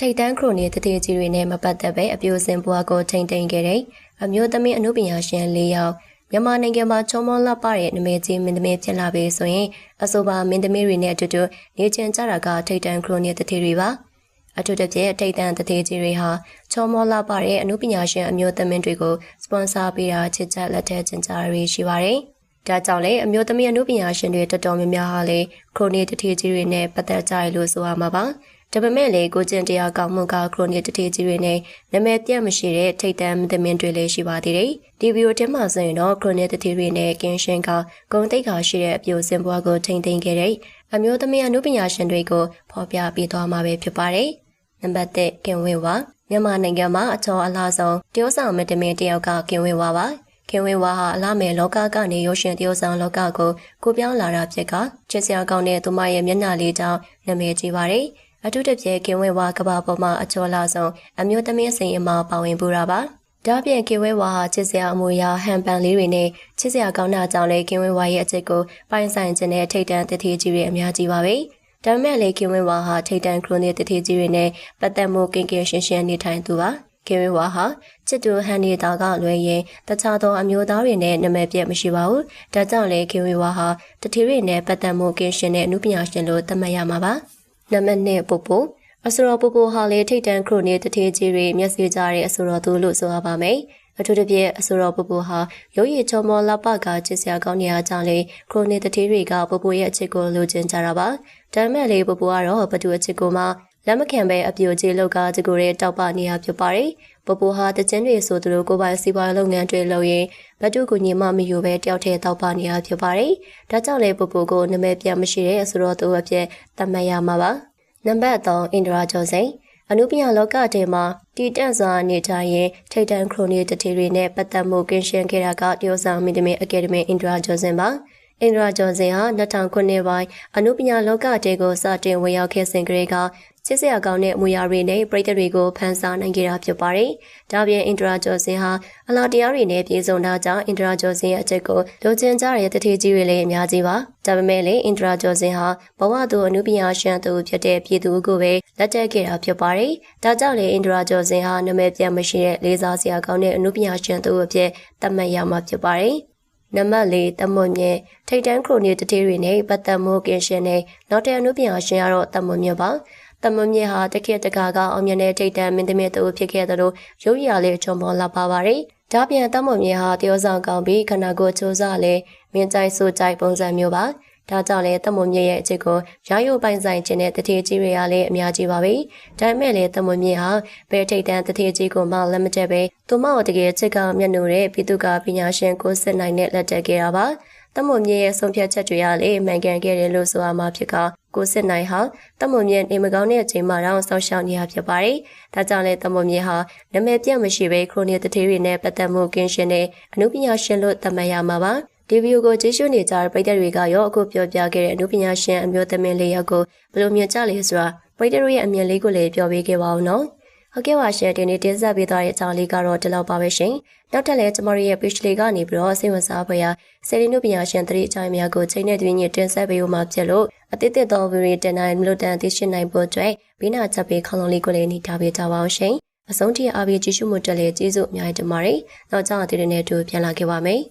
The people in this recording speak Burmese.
ထိတ်တန်းခရိုနီတတိကြီးတွေနဲ့မပတ်သက်ပဲအပြိုစင်ဘွားကိုထိန်ထိန်ခဲ့တဲ့အမျိုးသမီးအမှုပညာရှင်၄ယောက်မြန်မာနိုင်ငံမှာချုံမောလှပတဲ့နမဲကြီးမင်းသမီးဖြစ်လာပြီဆိုရင်အဆိုပါမင်းသမီးတွေနဲ့အတူတူနေချင်ကြတာကထိတ်တန်းခရိုနီတတိတွေပါအထူးသဖြင့်ထိတ်တန်းတတိကြီးတွေဟာချုံမောလှပတဲ့အမှုပညာရှင်အမျိုးသမီးတွေကိုစပွန်ဆာပေးတာချစ်ချက်လက်ထက်ကျင်ကြားတွေရှိပါတယ်ဒါကြောင့်လေအမျိုးသမီးအမှုပညာရှင်တွေတော်တော်များများဟာလေခရိုနီတတိကြီးတွေနဲ့ပတ်သက်ကြရလို့ဆိုရမှာပါ။ ဒါပေမဲ့လေကိုကျင်တရားကောင်းမှုကခရိုနီတတိကြီးတွေနဲ့နာမည်ပြတ်မရှိတဲ့ထိတ်တန်းသမင်တွေလည်းရှိပါသေးတယ်။ဒီဗီဒီယိုထဲမှာဆိုရင်တော့ခရိုနီတတိတွေနဲ့ကင်းရှင်းကဂုံတိတ်ခါရှိတဲ့အပြိုစင်ဘွားကိုထိမ့်သိမ်းခဲ့တဲ့အမျိုးသမီးအမှုပညာရှင်တွေကိုဖော်ပြပေးသွားမှာပဲဖြစ်ပါတယ်။နံပါတ်1ကင်ဝင်းဝါမြန်မာနိုင်ငံမှာအချောအလားဆုံးတယောက်ဆောင်မတမင်တယောက်ကကင်ဝင်းဝါပါ။ခင်ဝင်းဝါဟာအလားမယ်လောကကနေရုပ်ရှင်တရုပ်ဆောင်လောကကိုကိုပြောင်းလာတာဖြစ်ကချစ်စရာကောင်းတဲ့သူမရဲ့မျက်နှာလေးကြောင့်နာမည်ကြီးပါတယ်။ အထူးတဖြင့်ခင်ဝင်းဝါကဘာပေါ်မှာအကျော်လာဆုံးအမျိုးသမီးစိန်အမပါဝင်ပူတာပါ။ဒါပြင်ခင်ဝဲဝါဟာချစ်စရာအမူအရာဟန်ပန်လေးတွေနဲ့ချစ်စရာကောင်းတာကြောင့်လည်းခင်ဝဲဝါရဲ့အချစ်ကိုပိုင်ဆိုင်ခြင်းနဲ့ထိတ်တန့်တတိကြီးတွေအများကြီးပါပဲ။ဒါပေမဲ့လေခင်ဝဲဝါဟာထိတ်တန့်ခရိုနီတတိကြီးတွေနဲ့ပတ်သက်မှုကင်ကင်ရှင်းရှင်းနေထိုင်သူပါ။ကေဝင်းဝါဟာချစ်တူဟန်နေတာကလွယ်ရင်တခြားသောအမျိုးသားတွေနဲ့နာမည်ပြတ်မရှိပါဘူး။ဒါကြောင့်လေကေဝင်းဝါဟာတတိတွေနဲ့ပတ်သက်မှုကင်းရှင်တဲ့အမှုပညာရှင်လို့သတ်မှတ်ရမှာပါ။ နံပါတ်2ပူပူအဆိုတော်ပူပူဟာလေထိတ်တန်းခရိုနီတတိကြီးတွေမျက်စိကြတဲ့အဆိုတော်သူလို့ဆိုရပါမယ်။အထူးသဖြင့်အဆိုတော်ပူပူဟာရုပ်ရည်ချောမောလပကချစ်စရာကောင်းနေရာကြောင့်လေခရိုနီတတိတွေကပူပူရဲ့အချစ်ကိုလိုချင်ကြတာပါ။ဒါပေမဲ့လေပူပူကတော့ဘသူအချစ်ကိုမှ လက်မခံပဲအပြိုကြီးလောက်ကတကူရဲတောက်ပနေရဖြစ်ပါတယ်။ပပူဟာတကျင်းတွေဆိုသူတို့ကိုပိုင်စီးပွားလုပ်ငန်းတွေလုပ်ရင်ဘတ်တူကူညီမမယူပဲတယောက်တည်းတောက်ပနေရဖြစ်ပါတယ်။ဒါကြောင့်လေပပူကိုနာမည်ပြမရှိတဲ့ဆိုတော့သူအဖြစ်သတ်မှတ်ရမှာပါ။နံပါတ်3အင်ဒရာကျော်စိန်အနုပညာလောကထဲမှာတည်တံ့စွာနေထိုင်ရင်ထိတ်တန့်ခရိုနီတတိတွေနဲ့ပတ်သက်မှုကင်းရှင်းခဲ့တာကတရုတ်ဆောင်မီဒီမီအကယ်ဒမီအင်ဒရာကျော်စင်ပါ အင်ဒရာကျော်စင်ဟာ2009ပိုင်းအနုပညာလောကတဲကိုစတင်ဝင်ရောက်ခဲ့စဉ်ကလေးကချစ်စရာကောင်းတဲ့အမူအရာတွေနဲ့ပရိသတ်တွေကိုဖန်ဆာနိုင်ခဲ့တာဖြစ်ပါတယ်။ဒါပြင်အင်ဒရာကျော်စင်ဟာအလားတရားတွေနဲ့ပြည့်စုံတာကြောင့်အင်ဒရာကျော်စင်ရဲ့အချက်ကိုလိုချင်ကြတဲ့တတိကြီးတွေလည်းအများကြီးပါ။ဒါပေမဲ့လည်းအင်ဒရာကျော်စင်ဟာဘဝသူအနုပညာရှင်သူဖြစ်တဲ့ပြည်သူကိုပဲလက်တက်ခဲ့တာဖြစ်ပါတယ်။ဒါကြောင့်လည်းအင်ဒရာကျော်စင်ဟာနာမည်ပြန်မရှိတဲ့လေးစားစရာကောင်းတဲ့အနုပညာရှင်သူအဖြစ်သတ်မှတ်ရမှာဖြစ်ပါတယ်။ နံပါတ်၄တမွန်မြဲထိတ်တန်းခရိုနီတတိတွေနဲ့ပတ်သက်မှုကင်းရှင်နဲ့နောက်တဲ့အနုပညာရှင်ကတော့တမွန်မြဲပါတမမြင့်ဟာတခေတ်တကာကအောင်မြင်တဲ့ထိတ်တန့်မင်းသမီးတို့ဖြစ်ခဲ့သလိုရုပ်ရည်လေးချုံပေါ်လာပါပါတယ်။ဒါပြန်တမမြင့်ဟာတယောဆောင်ကောင်းပြီးခန္ဓာကိုယ်ချိုးစားလဲမင်းကြိုက်ဆိုကြိုက်ပုံစံမျိုးပါ။ ဒါကြောင့်လည်းတမမြင့်ရဲ့အချစ်ကိုရရုပ်ပိုင်ဆိုင်ခြင်းနဲ့တတိကြီးတွေကလည်းအများကြီးပါပဲ။ဒါပေမဲ့လည်းတမမြင့်ဟာဘယ်ထိတ်တန့်တတိကြီးကိုမှလက်မတက်ပဲသူမကိုတကယ်ချစ်ကမျက်နှာတဲ့ပြည်သူကပညာရှင်ကိုစစ်နိုင်နဲ့လက်တက်ခဲ့တာပါ။တမွန်မြင့်ရဲ့ဆုံးဖြတ်ချက်တွေကလည်းမှန်ကန်ခဲ့တယ်လို့ဆိုရမှာဖြစ်ကကိုစစ်နိုင်ဟာတမွန်မြင့်နေမကောင်းတဲ့အချိန်မှတော့ဆောက်ရှောက်နေရဖြစ်ပါတယ်။ဒါကြောင့်လည်းတမွန်မြင့်ဟာနာမည်ပြတ်မရှိဘဲခရိုနီတထေးတွေနဲ့ပတ်သက်မှုကင်းရှင်းတဲ့အမှုပညာရှင်လို့သတ်မှတ်ရမှာပါ။ ဒီဗီဒီယိုကိုကြည့်ရှုနေကြတဲ့ပရိသတ်တွေကရောအခုပြောပြခဲ့တဲ့အမှုပညာရှင်အမျိုးသမီးလေးယောက်ကိုဘယ်လိုမြင်ကြလဲဆိုတာပရိသတ်တို့ရဲ့အမြင်လေးကိုလည်းပြောပေးခဲ့ပါဦးနော်။ဟုတ်ကဲ့ပါရှင်ဒီနေ့တင်ဆက်ပေးသွားတဲ့အကြောင်းလေးကတော့ဒီလောက်ပါပဲရှင်နောက်ထပ်လည်းကျမတို့ရဲ့ page လေးကနေပြီးတော့စိတ်ဝင်စားဖွယ်ရာဆယ်လီနုပညာရှင်သတိအကြောင်းများကိုချိန်နဲ့တွင်ညတင်ဆက်ပေးဦးမှာဖြစ်လို့အသစ်သစ်သောဗီဒီယိုတင်နိုင်မလို့တန်သိရှိနိုင်ဖို့အတွက်ဘိနာချက်ပေးခေါင်းလုံးလေးကိုလည်းနေထားပေးကြပါအောင်ရှင်အဆုံးထိအားပေးကြည့်ရှုမှုတက်လည်းကျေးဇူးအများကြီးတင်ပါတယ်နောက်ကြောင့်အသစ်တွေနဲ့တူပြန်လာခဲ့ပါမယ်